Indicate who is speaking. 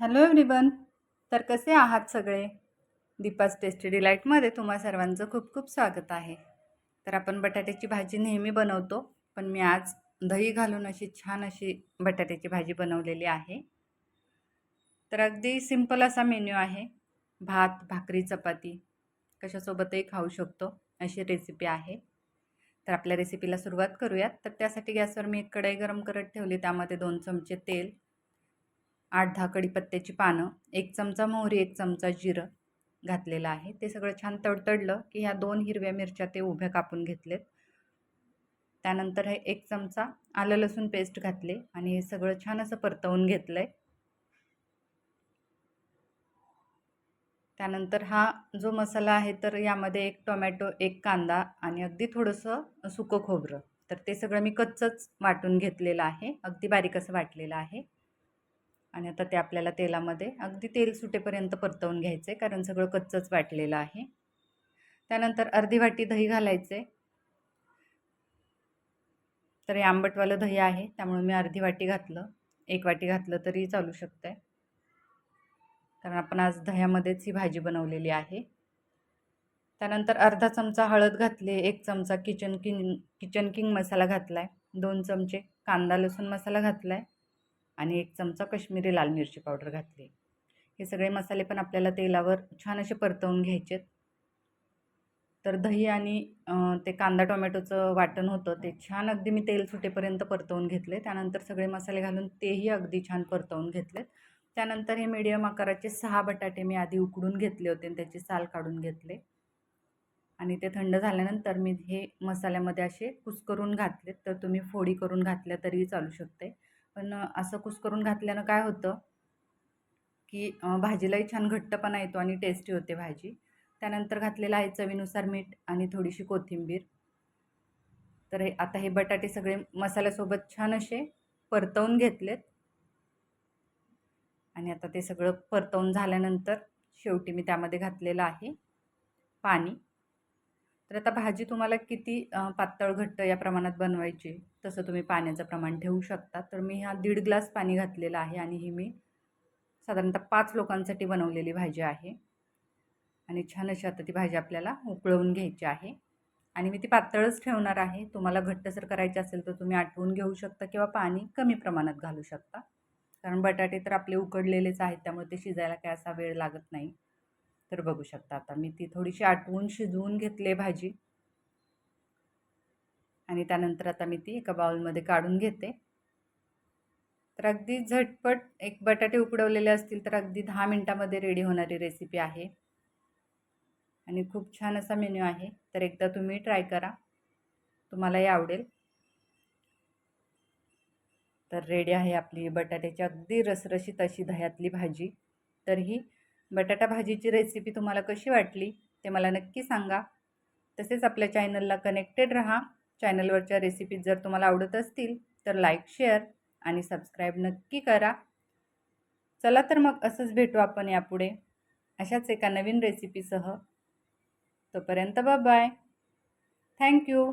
Speaker 1: Hello everyone तर कसे आहात सगळे? दीपाज टेस्टी डिलाईटमध्ये तुम्हा सर्वांचं खूप खूप स्वागत आहे. तर आपण बटाट्याची भाजी नेहमी बनवतो पण मी आज दही घालून अशी छान अशी बटाट्याची भाजी बनवलेली आहे. तर अगदी सिंपल असा मेन्यू आहे. भात भाकरी चपाती कशासोबतही खाऊ शकतो अशी रेसिपी आहे. तर आपल्या रेसिपीला सुरुवात करूयात. तर त्यासाठी गॅसवर मी एक कढई गरम करत ठेवली त्यामध्ये दोन चमचे तेल आठ दहा कढीपत्त्याची पानं एक चमचा मोहरी एक चमचा जिरं घातलेलं आहे. ते सगळं छान तडतडलं की ह्या दोन हिरव्या मिरच्या ते उभ्या कापून घेतलेत. त्यानंतर हे एक चमचा आलं लसूण पेस्ट घातले आणि हे सगळं छान असं परतवून घेतलं आहे त्यानंतर हा जो मसाला आहे तर यामध्ये एक टोमॅटो एक कांदा आणि अगदी थोडंसं सुकं खोबरं. तर ते सगळं मी कच्चंच वाटून घेतलेलं आहे. अगदी बारीक असं वाटलेलं आहे. आणि आता ते आपल्याला तेलामध्ये अगदी तेल सुटेपर्यंत परतवून घ्यायचं आहे कारण सगळं कच्चंच वाटलेलं आहे. त्यानंतर अर्धी वाटी दही घालायचे. तर हे आंबटवालं दही आहे त्यामुळे मी अर्धी वाटी घातलं. एक वाटी घातलं तरी चालू शकतं आहे कारण आपण आज दह्यामध्येच ही भाजी बनवलेली आहे. त्यानंतर अर्धा चमचा हळद घातली एक चमचा Kitchen King Kitchen King Masala घातला आहे दोन चमचे कांदा लसूण मसाला घातला आहे आणि एक चमचा कश्मीरी लाल मिरची पावडर घातली. हे सगळे मसाले पण आपल्याला तेलावर छान असे परतवून घ्यायचेत तर दही आणि ते कांदा टोमॅटोचं वाटण होतं ते छान अगदी मी तेल सुटेपर्यंत परतवून घेतले. त्यानंतर सगळे मसाले घालून तेही अगदी छान परतवून घेतलेत. त्यानंतर हे मीडियम आकाराचे सहा बटाटे मी आधी उकडून घेतले होते आणि त्याची साल काढून घेतले. आणि ते थंड झाल्यानंतर मी हे मसाल्यामध्ये असे कुस्करून घातलेत. तर तुम्ही फोडी करून घातल्या तरीही चालू शकते. पण असं कुस्करून घातल्यानं काय होतं की भाजीलाही छान घट्टपणा येतो आणि टेस्टी होते भाजी. त्यानंतर घातलेलं आहे चवीनुसार मीठ आणि थोडीशी कोथिंबीर. तर हे आता हे बटाटे सगळे मसाल्यासोबत छान असे परतवून घेतलेत. आणि आता ते सगळं परतवून झाल्यानंतर शेवटी मी त्यामध्ये घातलेलं आहे पाणी. तर आता भाजी तुम्हाला किती पातळ घट्ट या प्रमाणात बनवायची तसं तुम्ही पाण्याचं प्रमाण ठेवू शकता. तर मी हा दीड ग्लास पाणी घातलेलं आहे आणि ही मी साधारणतः पाच लोकांसाठी बनवलेली भाजी आहे. आणि छान अशी आता ती भाजी आपल्याला उकळवून घ्यायची आहे. आणि मी ती पातळच ठेवणार आहे. तुम्हाला घट्टसर करायची असेल तर तुम्ही आटवून घेऊ शकता किंवा पाणी कमी प्रमाणात घालू शकता. कारण बटाटे तर आपले उकडलेलेच आहेत त्यामुळे ते शिजायला काय असा वेळ लागत नाही. तर बघू शकता. आता मी ती थोडीशी आटवून शिजवून घेतली भाजी. आणि त्यानंतर आता मी ती एका बाउलमध्ये काढून घेते. तर अगदी झटपट एक बटाटे उकडवलेले असतील तर अगदी दहा मिनटामध्ये रेडी होणारी रेसिपी आहे. आणि खूप छान असा मेन्यू आहे. तर एकदा तुम्ही ट्राय करा. तुम्हालाही आवडेल. तर रेडी आहे आपली बटाट्याची अगदी रसरशीत अशी दह्यातली भाजी. तर ही बटाटा भाजीची रेसिपी तुम्हाला कशी वाटली ते मला नक्की सांगा. तसेच आपल्या चॅनलला कनेक्टेड राहा. चॅनलवरच्या रेसिपीज जर तुम्हाला आवडत असतील तर लाईक शेअर आणि सबस्क्राईब नक्की करा. चला तर मग असंच भेटू आपण यापुढे. अशाच एका नवीन रेसिपीसह तोपर्यंत बाय थँक्यू